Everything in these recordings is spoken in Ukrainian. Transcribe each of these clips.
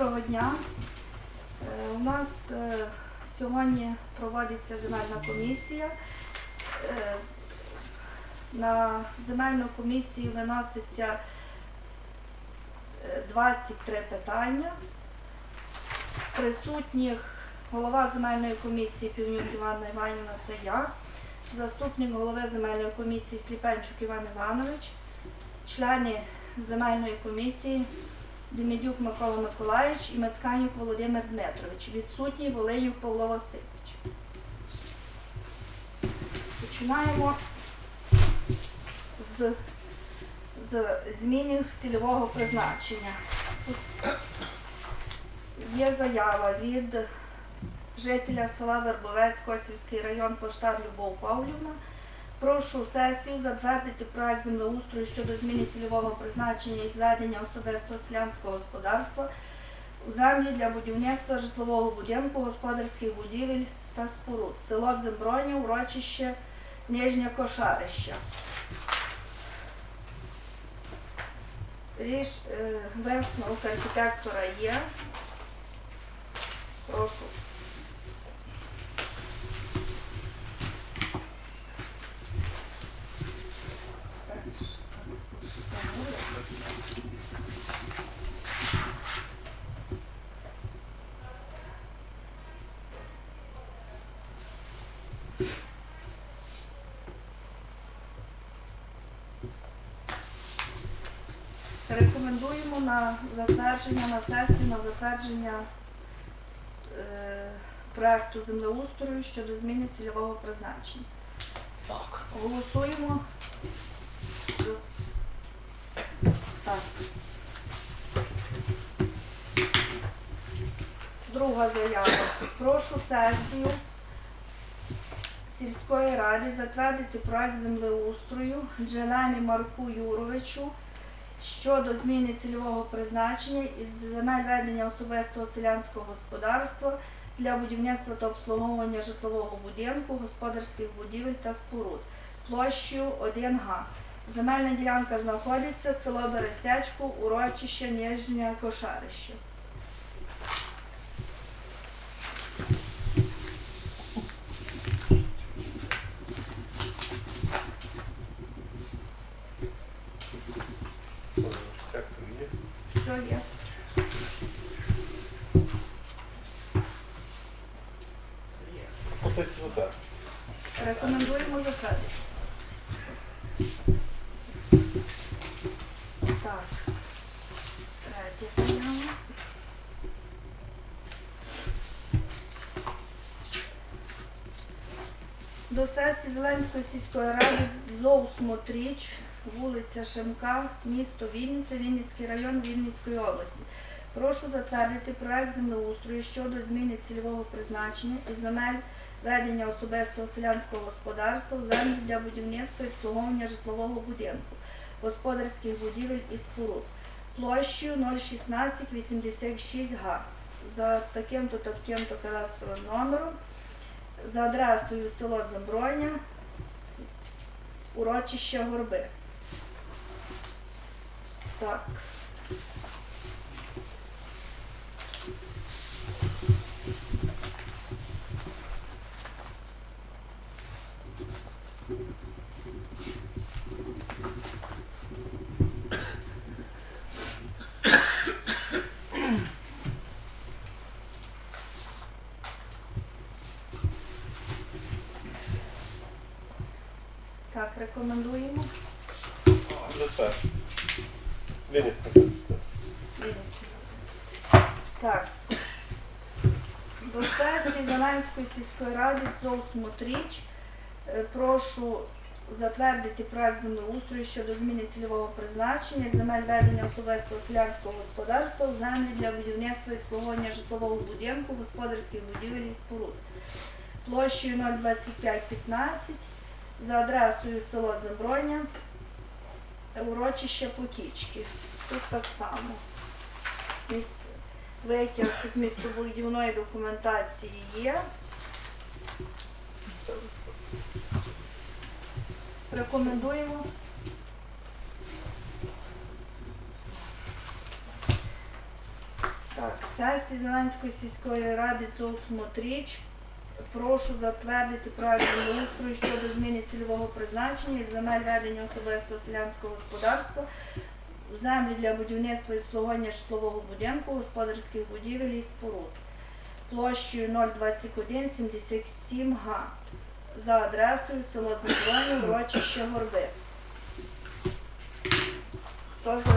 Доброго дня. Е, У нас е, сьогодні проводиться земельна комісія. Е, На земельну комісію виноситься е, 23 питання. Присутніх голова земельної комісії Півнюк Іванна Іванівна, це я, заступник голови земельної комісії Сліпенчук Іван Іванович, члени земельної комісії Демідюк Микола Миколаївич і Мацканюк Володимир Дмитрович. Відсутній Волинюк Павло Васильович. Починаємо з, з зміни цільового призначення. Тут Є заява від жителя села Вербовець, Косівський район, поштар Любов Павлівна. Прошу сесію затвердити проект землеустрою щодо зміни цільового призначення і зведення особистого селянського господарства у землі для будівництва житлового будинку, господарських будівель та споруд. Село Дземброня, урочище Нижнє Кошарище. Ріш е, висновок архітектора є. Прошу. Рекомендуємо на затвердження на сесію на затвердження е, проекту землеустрою щодо зміни цільового призначення. Так. Голосуємо. Так. Друга заява. Прошу сесію сільської ради затвердити проект землеустрою Джелемі Марку Юровичу щодо зміни цільового призначення із земель ведення особистого селянського господарства для будівництва та обслуговування житлового будинку, господарських будівель та споруд площею 1 га. Земельна ділянка знаходиться село Берестечко, урочище Нижнє Кошарище. Архітектор є. Все є. Пропозиція за те. Рекомендуємо затвердити. Так. Третя заява. До сесії сільської ради ЗОУ Смотріч, вулиця Шемка, місто Вінниця, Вінницький район Вінницької області. Прошу затвердити проект землеустрою щодо зміни цільового призначення із земель ведення особистого селянського господарства у землі для будівництва і обслуговування житлового будинку, господарських будівель і споруд площею 01686 га за таким-то та таким-то кадастровим номером, за адресою село Заброня, урочище Горби. Так. Так, рекомендуємо. За те. Сесію. Винести. Так. До сесії Зеленської сільської ради ЦОУ Смотріч. Е, Прошу затвердити проект землеустрою щодо зміни цільового призначення земель ведення особистого селянського господарства землі для будівництва і обслуговування житлового будинку, господарських будівель і споруд. Площею 02515 за адресою село Заброня, урочище Потічки. Тут так само. Витяг з містобудівної документації є. Рекомендуємо. Так, сесії Зеленської сільської ради Цолсмотріч. Прошу затвердити проект землеустрою щодо зміни цільового призначення із земель ведення особистого селянського господарства в землі для будівництва і обслуговування житлового будинку, господарських будівель і споруд площею 02177 га за адресою село Дземброні, урочище Горби. Хто за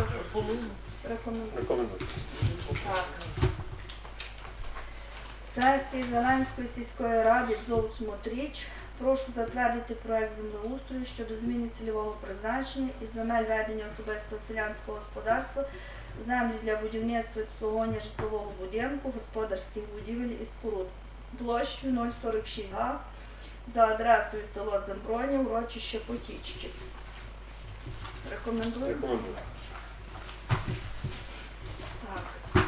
рекомендує? Рекомендую. Так. Сесії Зеленської сільської ради Зоусмотріч. Прошу затвердити проект землеустрою щодо зміни цільового призначення із земель ведення особистого селянського господарства, землі для будівництва і обслуговування житлового будинку, господарських будівель і споруд. Площею 046 га за адресою село Дземброня, урочище Потічки. Рекомендую. Рекомендую. Так.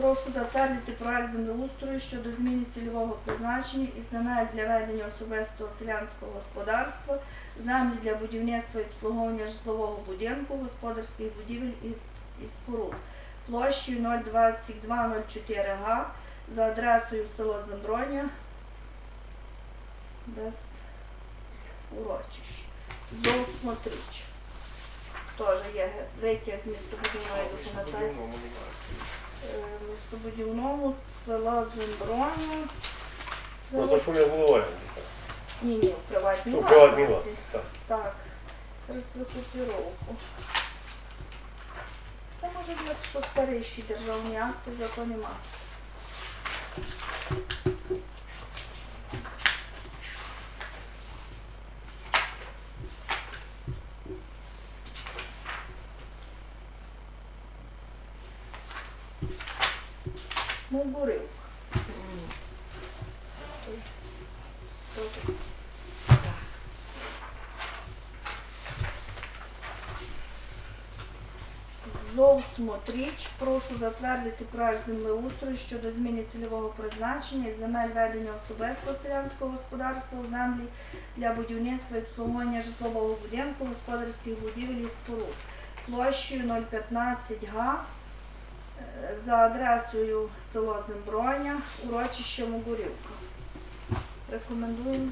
Прошу затвердити проект землеустрою щодо зміни цільового призначення із земель для ведення особистого селянського господарства, землі для будівництва і обслуговування житлового будинку, господарських будівель і, і споруд площею 02204 га за адресою село Дземброня без урочищ. Зоусмотрич. Теж є витяг з містобудівної документації. Е, Містобудівному села броню. Ну, то що у мене було в. Ні, ні, в приватній Ну, приватній власності. так. Так, розрекупіровку. Та може в нас що старіші державні акти, зато нема. Ну, бурив. Зовсмотріч, прошу затвердити проект землеустрою щодо зміни цільового призначення із земель ведення особистого селянського господарства у землі для будівництва і обслуговування житлового будинку, господарських будівель і споруд площею 015 га е, за адресою село Дземброня, урочище Могурівка. Рекомендуємо.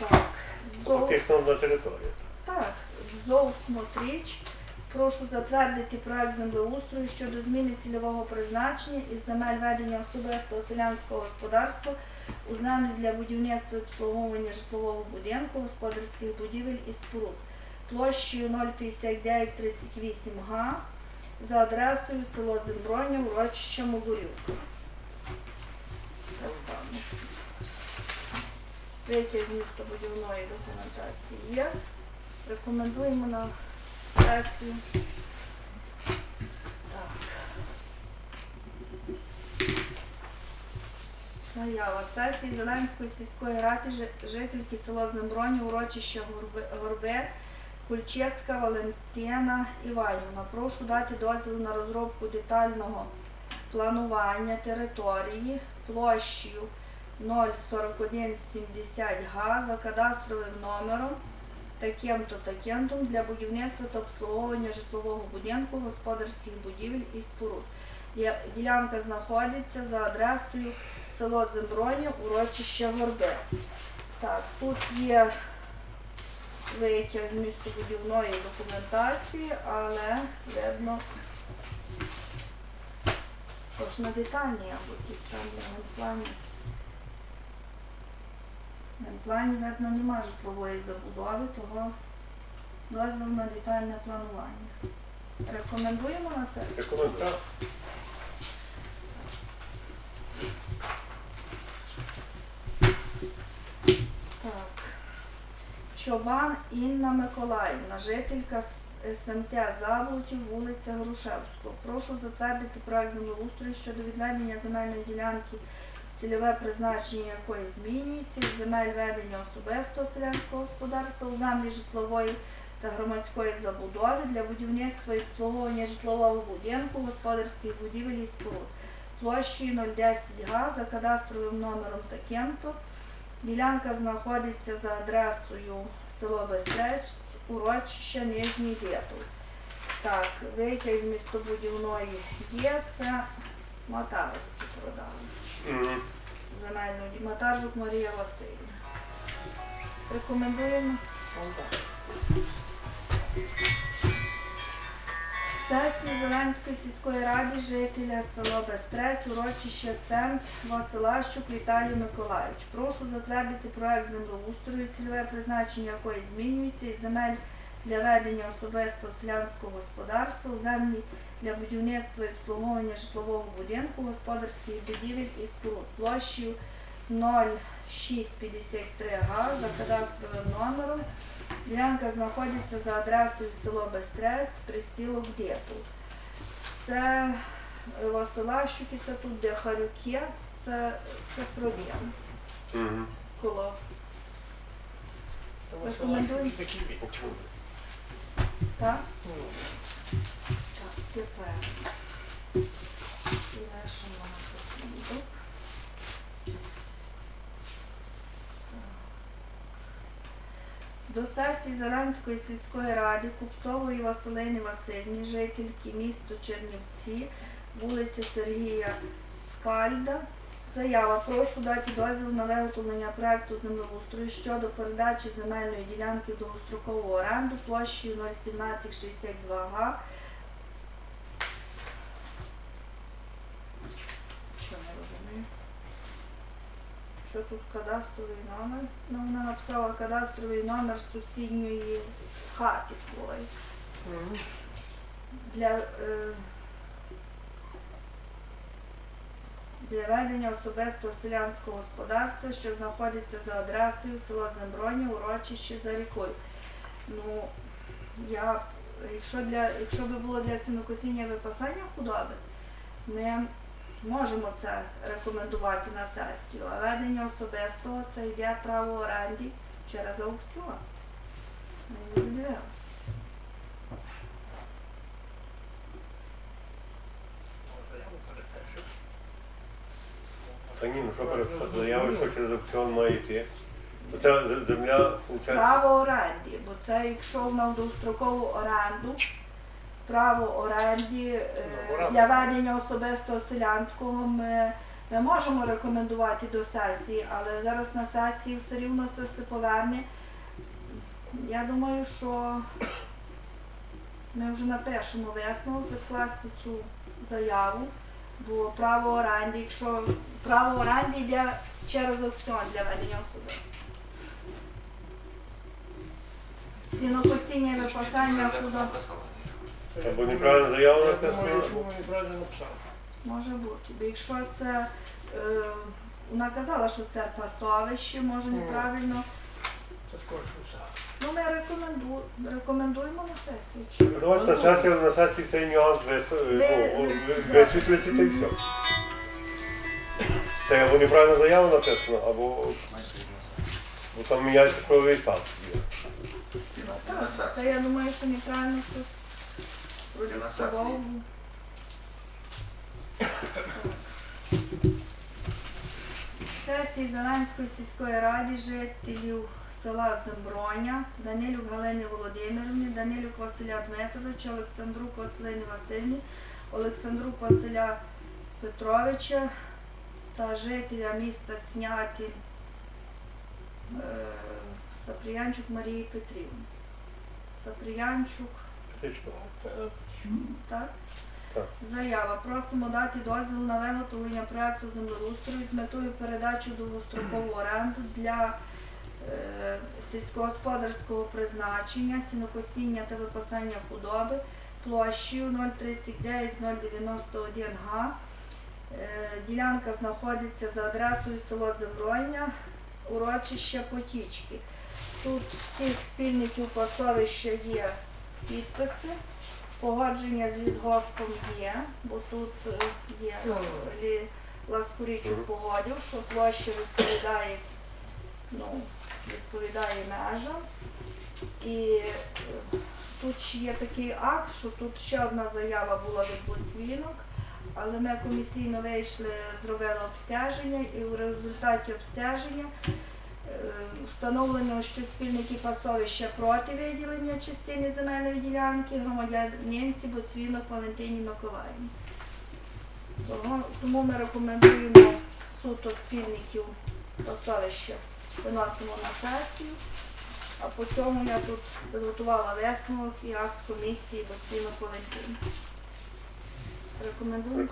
Так. Фактично на території. так, зоусмотріч. Прошу затвердити проект землеустрою щодо зміни цільового призначення із земель ведення особистого селянського господарства у землі для будівництва і обслуговування житлового будинку, господарських будівель і споруд площею 05938 га за адресою село Дземброня, урочище Могурівка. Так само. Третє з містобудівної документації є. Рекомендуємо на сесію. Заява сесії Зеленської сільської ради жи- жительки села Земброні, урочища Горби, Кульчецька Валентина Іванівна. Прошу дати дозвіл на розробку детального планування території площею 04170 га за кадастровим номером таким-то, таким-то для будівництва та обслуговування житлового будинку, господарських будівель і споруд. Ділянка знаходиться за адресою село Дземброні, урочище Горби. Так, тут є витяг з містобудівної документації, але видно, що ж на детальній або якісь там плані. На плані, видно, нема житлової забудови, того дозвіл на детальне планування. Рекомендуємо на сесію? Рекомендую. Так. Чобан Інна Миколаївна, жителька СМТ Заблутів, вулиця Грушевського. Прошу затвердити проект землеустрою щодо відведення земельної ділянки, цільове призначення якої змінюється, земель ведення особистого селянського господарства у землі житлової та громадської забудови для будівництва і обслуговування житлового будинку, господарських будівель і споруд площею 010 га за кадастровим номером таким-то. Ділянка знаходиться за адресою село Бестрець, урочище Нижній Вєтов. Так, витяг з містобудівної є, це Матаржуки продали. Земельну Матаржук Марія Васильівна. Рекомендуємо. Сесії Зеленської сільської ради жителя села Бестрець, урочище Центр Василащук Віталій Миколаївич. Прошу затвердити проект землеустрою, цільове призначення якої змінюється із земель для ведення особистого селянського господарства у землі для будівництва і обслуговування житлового будинку, господарських будівель і споруд площею 0653 га за кадастровим номером. Ділянка знаходиться за адресою село Бестрець, присілок Дєту. Це е, Василащуки, це тут де Харюки, це, це Сров'ян, Мгм. коло. Рекомендую. Так? Тепер. Посідок. До сесії Зеленської сільської ради Купцової Василини Васильівни, жительки місто Чернівці, вулиця Сергія Скальда. Заява. Прошу дати дозвіл на виготовлення проекту землеустрою щодо передачі земельної ділянки в довгострокову оренду площею 01762 га Що не розумію? Що тут кадастровий номер? Ну, вона написала кадастровий номер сусідньої хати своєї. Для, е, для ведення особистого селянського господарства, що знаходиться за адресою село Дземброні, урочище за рікою. Ну, я, якщо, для, якщо би було для сінокосіння випасання худоби, ми можемо це рекомендувати на сесію, а ведення особистого це йде право оренді через аукціон. Ми не дивилися. Та ні, ну що переписати заяву, що через аукціон має йти. То з- земля, виходить, Право оренді, бо це якщо в довгострокову оренду, право оренді е, Ну, для ведення особистого селянського ми, ми можемо рекомендувати до сесії, але зараз на сесії все рівно це все поверне. Я думаю, що ми вже напишемо висновок відкласти цю заяву, бо право оренді, якщо право оренді йде через аукціон для ведення особистого. Сінокосіння випасання худоби. Або неправильно заяву Я написано, що ви неправильно написали. Може бути. Бо якщо це е, вона казала, що це пастовище, може неправильно. Це скорше все. Ну ми рекоменду, рекомендуємо на сесію. Чи- Ну, Давайте на сесії, на сесії цей нюанс вис- ну, ви- висвітлити та й все. Та або неправильно заяву написано, або бо там міняється правовий статус. є. Ну, так, Це я думаю, що неправильно хтось продиктував. Сесії Зеленської сільської ради жителів села Дземброня, Данилюк Галини Володимирівни, Данилюк Василя Дмитровича, Олександрук Василини Васильівни, Олександрук Василя Петровича та жителя міста Снятин е, Сапріянчук Марії Петрівни. Сапріянчук, Так? Так. Заява. Просимо дати дозвіл на виготовлення проекту землеустрою з метою передачі в довгострокову оренду для е, сільськогосподарського призначення, сінокосіння та випасання худоби площею 039 091 га. Е, ділянка знаходиться за адресою село Завроня, урочище Потічки. Тут всіх спільників пасовища є підписи. Погодження з лісгоспом є, бо тут е, є Ну. Ласкурічук Мгм. що площа відповідає, ну, відповідає межам. І е, тут ще є такий акт, що тут ще одна заява була від Буцвінок, але ми комісійно вийшли, зробили обстеження, і в результаті обстеження Встановлено, що спільники пасовища проти виділення частини земельної ділянки громадянинці Боцвінок Валентині Миколаївні. Тому ми рекомендуємо суто спільників пасовища виносимо на сесію. А по цьому я тут підготувала висновок і акт комісії Боцвінок Валентині. Рекомендую.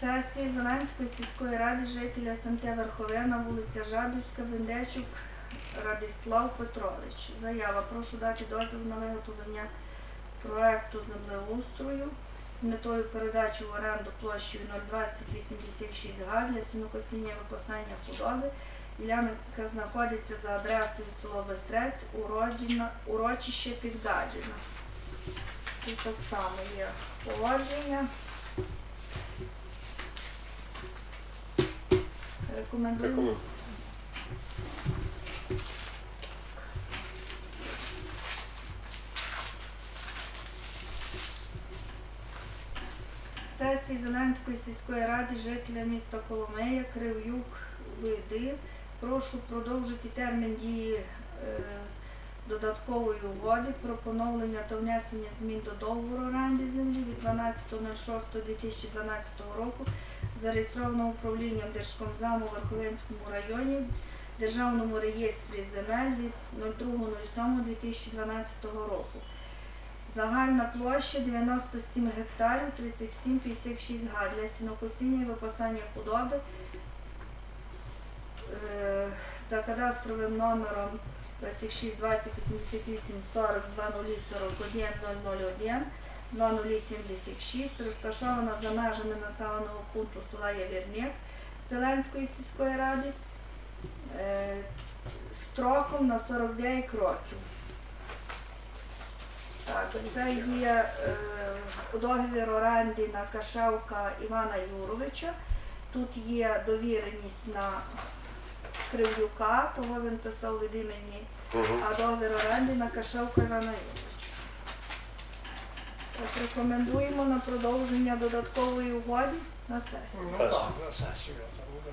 Сесії Зеленської сільської ради жителя СМТ Верховина, вулиця Жабівська, Вендечук, Радислав Петрович. Заява. Прошу дати дозвіл на виготовлення проекту землеустрою з метою передачі в оренду площею 02086 га для сінокосіння випасання худоби. Ділянка знаходиться за адресою село уроджена, урочище Підгаджина. Тут так само є погодження. Рекомендую. Рекомендую. Сесії Зеленської сільської ради жителя міста Коломея, Крив'юк, Види. Прошу продовжити термін дії е, додаткової угоди про поновлення та внесення змін до договору оренди землі від 12.06.2012 року, зареєстрованого управлінням Держкомзаму в Верховенському районі Державному реєстрі земель від 02.07.2012 року. Загальна площа 97 гектарів 37,56 га для сінокосіння і випасання худоби е, за кадастровим номером 26 20 88 40 2041 001 2076 розташована за межами населеного пункту села Явірник Зеленської сільської ради е, строком на 49 років. Так, це є е, договір оренди на Кашевка Івана Юровича. Тут є довіреність на Кривлюка, того він писав від імені, а договір оренди на Кашевка Івана Юровича. Так, рекомендуємо на продовження додаткової угоди на сесію. Ну Так. на сесію. там буде.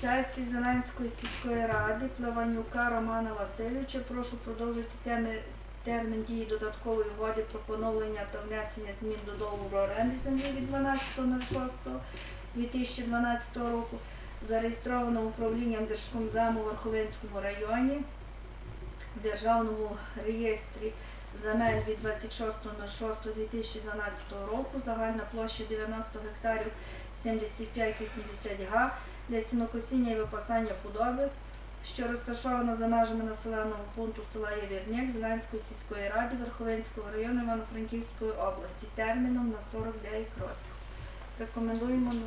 Сесії Зеленської сільської ради Плаванюка Романа Васильовича прошу продовжити теми- термін дії додаткової угоди про поновлення та внесення змін до договору оренди землі від 12.06.2012 року, зареєстровано управлінням Держкомзаму в Верховинському районі в Державному реєстрі земель від 26.06.2012 року, загальна площа 90 гектарів 75-80 га для сінокосіння і випасання худоби, що розташована за межами населеного пункту села Євірняк Зеленської сільської ради Верховинського району Івано-Франківської області терміном на 49 років. Рекомендуємо на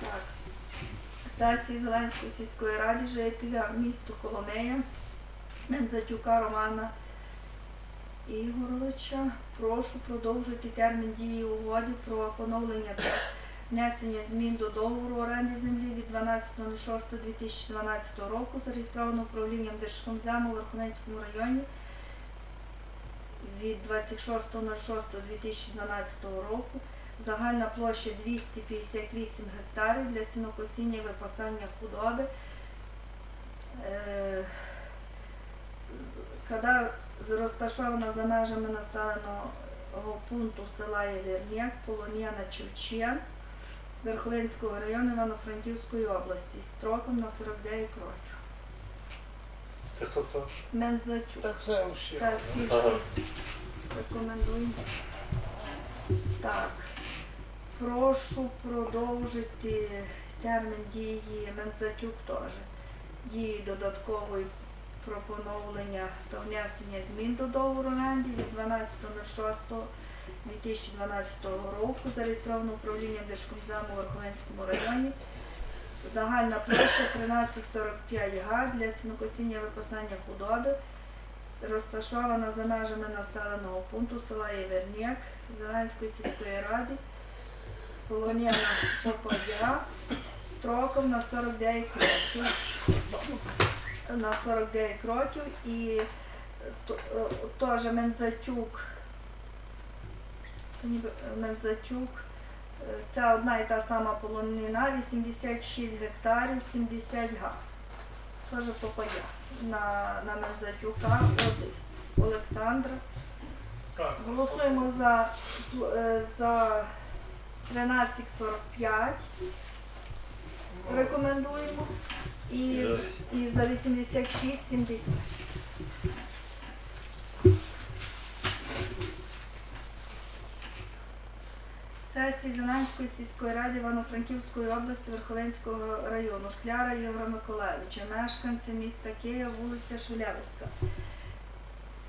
так. Сесії Зеленської сільської ради жителя міста Коломея Мензатюка Романа Ігоровича. Прошу продовжити термін дії угоди про поновлення та внесення змін до договору оренди землі від 12.06.2012 року, зареєстровано управлінням Держкомзему в Верховенському районі від 26.06.2012 року. Загальна площа 258 гектарів для сінокосіння і випасання худоби. Када розташована за межами населеного пункту села Євірняк, Полоніна Чевчен, Верховинського району Івано-Франківської області строком на 49 років. Це хто хто? Мензатюк. Та це усі. Це всі Ага. всі рекомендую. Так. Прошу продовжити термін дії Мензатюк теж. Дії додаткової про поновлення та внесення змін до договору оренди від 12.06.2012 року, зареєстровано управлінням Держкомзаму у Верховенському районі. Загальна площа 1345 га для сінокосіння випасання худоби розташована за межами населеного пункту села Єверняк Зеленської сільської ради, полоніна Попадя, строком на 49 років. На 49 років і е, теж Мензатюк. Ніби е, Мензатюк. Це одна і та сама полонина, 86 гектарів, 70 га. Теж попадя на, на Мензатюка. Олександра. Голосуємо за, е, за 13.45. Рекомендуємо. І, і за 86.70. Сесії Зеленської сільської ради Івано-Франківської області Верховенського району Шкляра Ігора Миколаївича, мешканця міста Києва, вулиця Шулявська.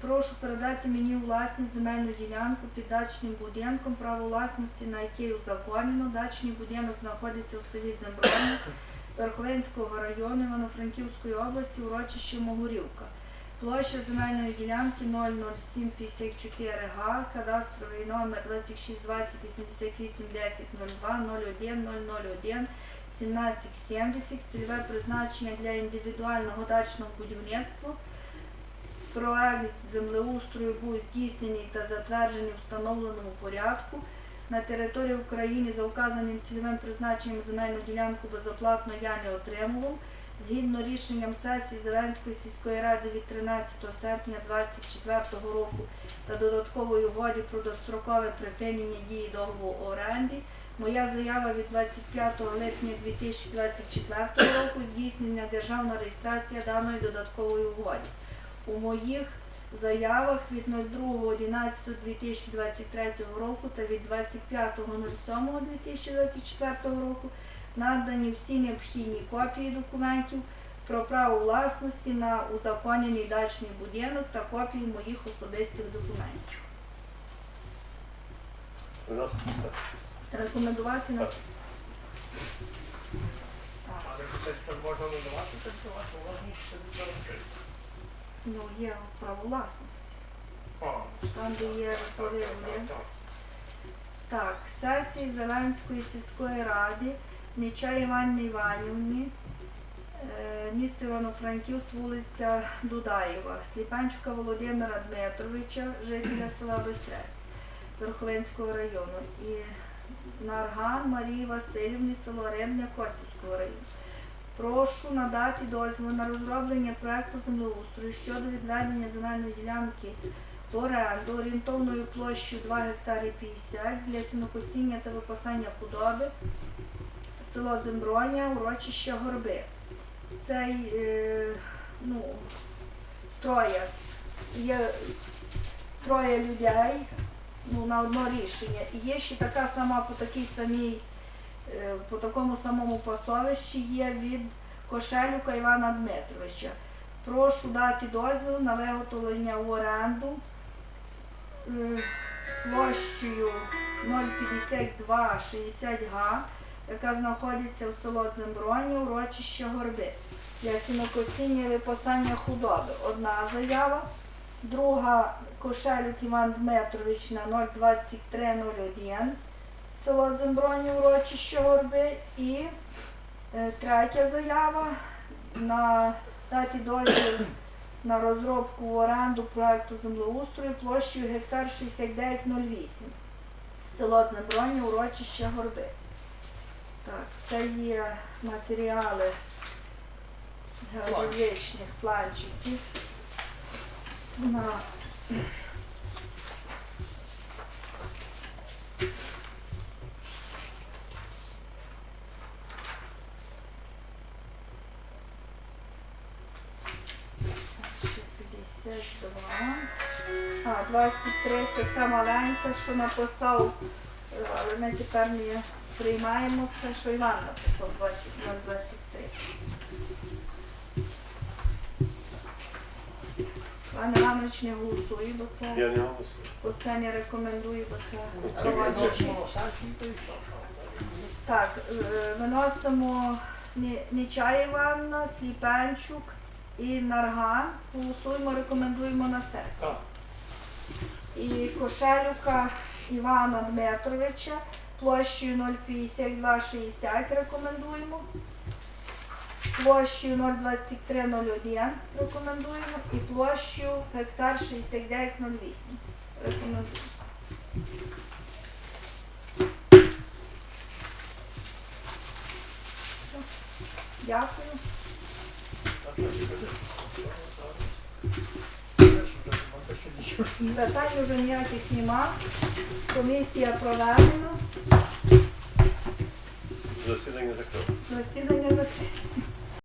Прошу передати мені у власність земельну ділянку під дачним будинком, право власності на який узаконено. Дачний будинок знаходиться в селі Земброні Верховенського району Івано-Франківської області, урочище Могурівка. Площа земельної ділянки 00754 га, кадастровий номер 2620 88 10 02 01 001 1770, цільове призначення для індивідуального дачного будівництва. Проект землеустрою був здійснений та затверджений в встановленому порядку. На території України за указаним цільовим призначенням земельну ділянку безоплатно я не отримував. Згідно рішенням сесії Зеленської сільської ради від 13 серпня 2024 року та додаткової угоді про дострокове припинення дії договору оренди, моя заява від 25 липня 2024 року здійснення державна реєстрація даної додаткової угоди. У моїх заявах від 02.11.2023 року та від 25.07.2024 року надані всі необхідні копії документів про право власності на узаконений дачний будинок та копії моїх особистих документів. Нас Рекомендувати на Так. Але це можна надавати, це ще заручити. Ну, є право власності. Там, де є розпорядження. так, сесії Зеленської сільської ради Нечай Іванни Іванівни, е, місто Івано-Франківськ, вулиця Дудаєва, Сліпанчука Володимира Дмитровича, жителя села Бестрець Верховенського району і Нарган Марії Васильівни, село Рибне Косівського району. Прошу надати дозвіл на розроблення проекту землеустрою щодо відведення земельної ділянки в оренду орієнтовною площею 2 гектари 50 для сінокосіння та випасання худоби, село Дземброня, урочище Горби. Цей, е, ну, троє, є троє людей ну, на одно рішення. І є ще така сама по такій самій, по такому самому пасовищі є від Кошелюка Івана Дмитровича. Прошу дати дозвіл на виготовлення в оренду е, площею 05260 га, яка знаходиться в село Дземброні, урочище Горби. Для сінокосіння випасання худоби. Одна заява, друга Кошелюк Іван Дмитрович на 02301, село Дземброні, урочище Горби. І е, третя заява на дати дозвіл на розробку в оренду проекту землеустрою площею гектар 6908. Село Дземброні, урочище Горби. Так, це є матеріали геодезичних планчиків. На ще 52. А, 23 це ця маленька, що написав, але ми тепер не приймаємо це, що Іван написав 20, 23. Пан Іванович не голосує, бо це, я не голосую. бо це не рекомендує, бо це Це на що. Так, е, виносимо Ні- Нечай Іванна, Сліпенчук і Нарган. Голосуємо, рекомендуємо на сесію. Так. І Кошелюка Івана Дмитровича площею 05260 рекомендуємо. площею 02301 рекомендуємо і площею гектар 6908 рекомендуємо. Дякую. Питань вже ніяких нема. Комісія проведена. Засідання закрите. Засідання закрите.